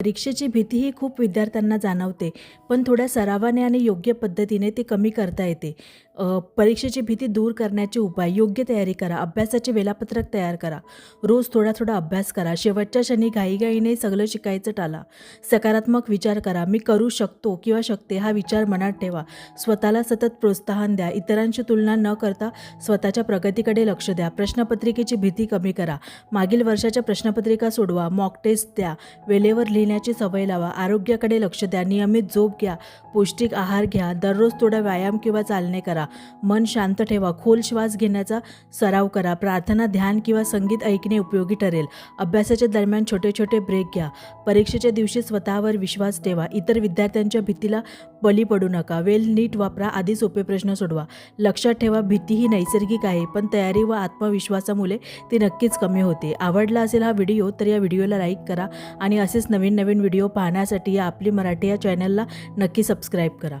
परीक्षेची भीती ही खूप विद्यार्थ्यांना जाणवते पण थोड्या सरावाने आणि योग्य पद्धतीने ती कमी करता येते. परीक्षेची भीती दूर करण्याचे उपाय योग्य तयारी करा अभ्यासाचे वेळापत्रक तयार करा. रोज थोडा थोडा अभ्यास करा. शेवटच्या क्षणी घाईघाईने सगळं शिकायचं टाला. सकारात्मक विचार करा. मी करू शकतो किंवा शकते हा विचार मनात ठेवा. स्वतःला सतत प्रोत्साहन द्या. इतरांशी तुलना न करता स्वतःच्या प्रगतीकडे लक्ष द्या. प्रश्नपत्रिकेची भीती कमी करा. मागील वर्षाच्या प्रश्नपत्रिका सोडवा. मॉक टेस्ट द्या. वेळेवर लिहिण्याची सवय लावा. आरोग्याकडे लक्ष द्या. नियमित झोप घ्या. पौष्टिक आहार घ्या. दररोज थोडा व्यायाम किंवा चालणे करा. मन शांत ठेवा खोल श्वास घेण्याचा सराव करा प्रार्थना ध्यान किंवा संगीत ऐकणे उपयोगी ठरेल. अभ्यासाच्या दरम्यान छोटे छोटे ब्रेक घ्या. परीक्षेच्या दिवशी स्वतःवर विश्वास ठेवा. इतर विद्यार्थ्यांच्या भीतीला बळी पडू नका. वेल नीट वापरा आधी सोपे प्रश्न सोडवा. लक्षात ठेवा भीती ही नैसर्गिक आहे पण तयारी व आत्मविश्वासामुळे ती नक्कीच कमी होते. आवडला असेल हा व्हिडिओ तर या व्हिडिओला लाईक करा आणि असेच नवीन नवीन व्हिडिओ पाहण्यासाठी या आपली मराठी या चॅनलला नक्की सबस्क्राईब करा.